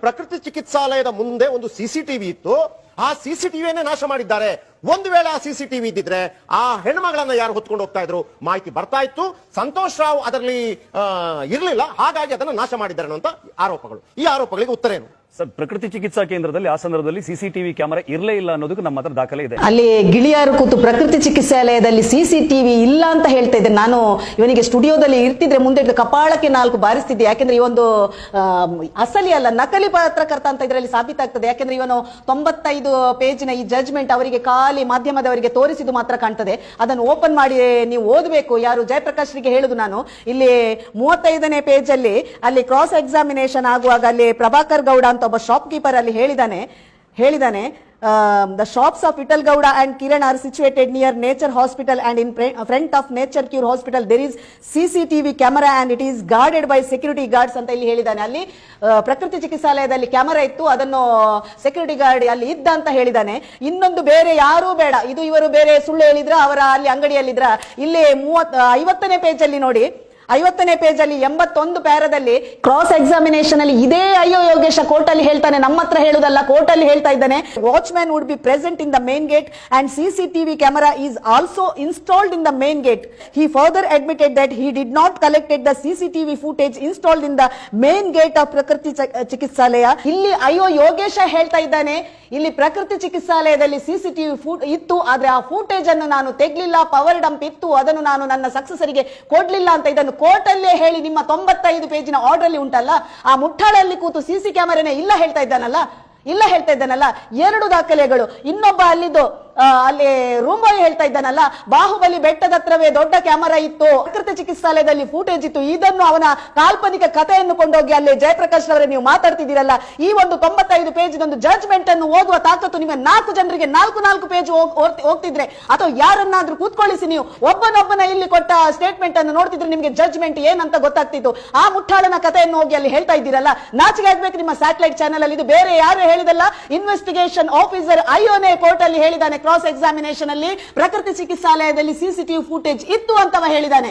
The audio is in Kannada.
ಪ್ರಕೃತಿ ಚಿಕಿತ್ಸಾಲಯದ ಮುಂದೆ ಒಂದು ಸಿಸಿಟಿವಿ ಇತ್ತು. ಆ ಸಿಸಿಟಿವಿಯನ್ನೇ ನಾಶ ಮಾಡಿದ್ದಾರೆ. ಒಂದು ವೇಳೆ ಆ ಸಿಸಿಟಿವಿ ಇದ್ದಿದ್ರೆ ಆ ಹೆಣ್ಮಗಳನ್ನ ಯಾರು ಹೊತ್ಕೊಂಡು ಹೋಗ್ತಾ ಇದ್ರು? ಮಾಹಿತಿ ಬರ್ತಾ ಇತ್ತು. ಸಂತೋಷ್ ರಾವ್ ಅದರಲ್ಲಿ ಇರಲಿಲ್ಲ. ಹಾಗಾಗಿ ಅದನ್ನ ನಾಶ ಮಾಡಿದ್ದಾರೆ ಅನ್ನುವಂತ ಆರೋಪಗಳು. ಈ ಆರೋಪಗಳಿಗೆ ಉತ್ತರ ಏನು? ಸರ್, ಪ್ರಕೃತಿ ಚಿಕಿತ್ಸಾ ಕೇಂದ್ರದಲ್ಲಿ ಆ ಸಂದರ್ಭದಲ್ಲಿ ಸಿಸಿಟಿವಿ ಕ್ಯಾಮೆರಾ ಇರಲೇ ಇಲ್ಲ ಅನ್ನೋದಕ್ಕೆ ನಮ್ಮ ಹತ್ರ ದಾಖಲೆ ಇದೆ. ಅಲ್ಲಿ ಗಿಳಿಯಾರು ಕೂತು ಪ್ರಕೃತಿ ಚಿಕಿತ್ಸಾಲಯದಲ್ಲಿ ಸಿಸಿಟಿವಿ ಇಲ್ಲ ಅಂತ ಹೇಳ್ತಾ ಇದ್ದೆ ನಾನು ಇವನಿಗೆ ಸ್ಟುಡಿಯೋದಲ್ಲಿ ಇರ್ತಿದ್ರೆ ಮುಂದೆ ಕಪಾಳಕ್ಕೆ ನಾಲ್ಕು ಬಾರಿಸ್ತಿದ್ದೆ. ಯಾಕೆಂದ್ರೆ ಈ ಒಂದು ಅಸಲಿ ಅಲ್ಲ, ನಕಲಿ ಪತ್ರಕರ್ತ ಅಂತ ಇದರಲ್ಲಿ ಸಾಬೀತಾಗ್ತದೆ. ಯಾಕೆಂದ್ರೆ ಇವನು ತೊಂಬತ್ತೈದು ಪೇಜಿನ ಈ ಜಜ್ಮೆಂಟ್ ಅವರಿಗೆ ಖಾಲಿ ಮಾಧ್ಯಮದವರಿಗೆ ತೋರಿಸಿದ್ದು ಮಾತ್ರ ಕಾಣ್ತದೆ. ಅದನ್ನು ಓಪನ್ ಮಾಡಿ ನೀವು ಓದಬೇಕು. ಯಾರು ಜಯಪ್ರಕಾಶ್ರಿಗೆ ಹೇಳುದು ನಾನು. ಇಲ್ಲಿ ಮೂವತ್ತೈದನೇ ಪೇಜಲ್ಲಿ ಅಲ್ಲಿ ಅಲ್ಲಿ ಕ್ರಾಸ್ ಎಕ್ಸಾಮಿನೇಷನ್ ಆಗುವಾಗ ಅಲ್ಲಿ ಪ್ರಭಾಕರ್ ಗೌಡ ಅಂತ ಒಬ್ಬ ಶಾಪ್ ಕೀಪರ್ ಅಲ್ಲಿ ಹೇಳಿದಾನೆ ಹೇಳಿದಾನೆ the shops of Vithal Gowda and Kiran are situated near nature hospital and in front of nature cure hospital there is CCTV camera and it is guarded by security guards ಅಂತ ಇಲ್ಲಿ ಹೇಳಿದಾನೆ. ಅಲ್ಲಿ ಪ್ರಕೃತಿ ಚಿಕಿತ್ಸಾಲಯದಲ್ಲಿ ಕ್ಯಾಮರಾ ಇತ್ತು, ಅದನ್ನು ಸೆಕ್ಯೂರಿಟಿ ಗಾರ್ಡ್ ಅಲ್ಲಿ ಇದ್ದ ಅಂತ ಹೇಳಿದಾನೆ. ಇನ್ನೊಂದು ಬೇರೆ ಯಾರೂ ಬೇಡ. ಇದು ಇವರು ಬೇರೆ ಸುಳ್ಳು ಹೇಳಿದ್ರ, ಅವರ ಅಲ್ಲಿ ಅಂಗಡಿಯಲ್ಲಿದ್ರ? ಇಲ್ಲಿ ಮೂವತ್ತ, ಐವತ್ತನೇ ಪೇಜ್ ಅಲ್ಲಿ ನೋಡಿ. ಐವತ್ತನೇ ಪೇಜ್ ಅಲ್ಲಿ ಎಂಬತ್ತೊಂದು ಪ್ಯಾರದಲ್ಲಿ ಕ್ರಾಸ್ ಎಕ್ಸಾಮಿನೇಷನ್ ಅಲ್ಲಿ ಇದೇ ಅಯ್ಯೋ ಯೋಗೇಶ ಕೋರ್ಟ್ ಅಲ್ಲಿ ಹೇಳ್ತಾನೆ. ನಮ್ಮ ಹತ್ರ ಹೇಳುದಲ್ಲ ಕೋರ್ಟ್ ಅಲ್ಲಿ ಹೇಳ್ತಾ ಇದ್ದಾನೆ. Watchman would be present in the main gate and CCTV camera is also installed in the main gate he further admitted that he did not collected the CCTV footage installed in the main gate of Prakriti Chikitsalaya ಇಲ್ಲಿ ಅಯ್ಯೋ ಯೋಗೇಶ ಹೇಳ್ತಾ ಇದ್ದಾನೆ. ಇಲ್ಲಿ ಪ್ರಕೃತಿ ಚಿಕಿತ್ಸಾಲಯದಲ್ಲಿ ಸಿಸಿಟಿವಿ ಫೂಟ್ ಇತ್ತು. ಆದ್ರೆ ಆ ಫೂಟೇಜ್ ಅನ್ನು ನಾನು ತೆಗ್ಲಿಲ್ಲ ಪವರ್ ಡಂಪ್ ಇತ್ತು. ಅದನ್ನು ನಾನು ನನ್ನ ಸಕ್ಸಸರಿಗೆ ಕೊಡ್ಲಿಲ್ಲ ಅಂತ ಇದನ್ನು ಕೋರ್ಟ್ ಅಲ್ಲೇ ಹೇಳಿ ನಿಮ್ಮ ತೊಂಬತ್ತೈದು ಪೇಜಿನ ಆರ್ಡರ್ ಅಲ್ಲಿ ಉಂಟಲ್ಲ, ಆ ಮುಠಾಳಲ್ಲಿ ಕೂತು ಸಿಸಿ ಕ್ಯಾಮೆರಾನೇ ಇಲ್ಲ ಹೇಳ್ತಾ ಇದ್ದಾನಲ್ಲ, ಇಲ್ಲ ಹೇಳ್ತಾ ಇದ್ದಾನಲ್ಲ, ಎರಡು ದಾಖಲೆಗಳು, ಇನ್ನೊಬ್ಬ ಅಲ್ಲಿದ್ದು ಅಲ್ಲಿ ರೂಮ್ ಬಾಯ್ ಹೇಳ್ತಾ ಇದ್ದಾನಲ್ಲ, ಬಾಹುಬಲಿ ಬೆಟ್ಟದ ಹತ್ರವೇ ದೊಡ್ಡ ಕ್ಯಾಮರಾ ಇತ್ತು. ಪ್ರಕೃತಿ ಚಿಕಿತ್ಸಾಲಯದಲ್ಲಿ ಫೂಟೇಜ್ ಇತ್ತು. ಇದನ್ನು ಅವನ ಕಾಲ್ಪನಿಕ ಕಥೆಯನ್ನು ಕೊಂಡೋಗಿ ಅಲ್ಲಿ ಜಯಪ್ರಕಾಶ್ ಅವರೇ ನೀವು ಮಾತಾಡ್ತಿದ್ದೀರಲ್ಲ, ಈ ಒಂದು ತೊಂಬತ್ತೈದು ಪೇಜ್ ಒಂದು ಜಡ್ಜ್ಮೆಂಟ್ ಅನ್ನು ಓದುವ ತಾಕತ್ತು ನಿಮಗೆ ನಾಲ್ಕು ಜನರಿಗೆ ನಾಲ್ಕು ನಾಲ್ಕು ಪೇಜ್ ಹೋಗ್ತಿದ್ರೆ, ಅಥವಾ ಯಾರನ್ನಾದ್ರೂ ಕೂತ್ಕೊಳ್ಳಿಸಿ ನೀವು ಒಬ್ಬನೊಬ್ಬನ ಇಲ್ಲಿ ಕೊಟ್ಟ ಸ್ಟೇಟ್ಮೆಂಟ್ ಅನ್ನು ನೋಡ್ತಿದ್ರೆ ನಿಮಗೆ ಜಡ್ಜ್ಮೆಂಟ್ ಏನಂತ ಗೊತ್ತಾಗ್ತಿತ್ತು. ಆ ಮುಟ್ಟಾಳನ ಕಥೆಯನ್ನು ಹೋಗಿ ಅಲ್ಲಿ ಹೇಳ್ತಾ ಇದ್ದೀರಲ್ಲ ನಾಚಿಗೆ ಆಗ್ಬೇಕು ನಿಮ್ಮ ಸ್ಯಾಟಲೈಟ್ ಚಾನೆಲ್ ಅಲ್ಲಿ. ಇದು ಬೇರೆ ಯಾರು ಹೇಳಿದಲ್ಲ ಇನ್ವೆಸ್ಟಿಗೇಷನ್ ಆಫೀಸರ್ ಐಒನೇ ಕೋರ್ಟ್ ಅಲ್ಲಿ ಹೇಳಿದ್ದಾನೆ. ಕ್ರಾಸ್ ಎಕ್ಸಾಮಿನೇಷನ್ ಅಲ್ಲಿ ಪ್ರಕೃತಿ ಚಿಕಿತ್ಸಾಲಯದಲ್ಲಿ ಸಿಸಿಟಿವಿ ಫುಟೇಜ್ ಇತ್ತು ಅಂತವ ಹೇಳಿದ್ದಾನೆ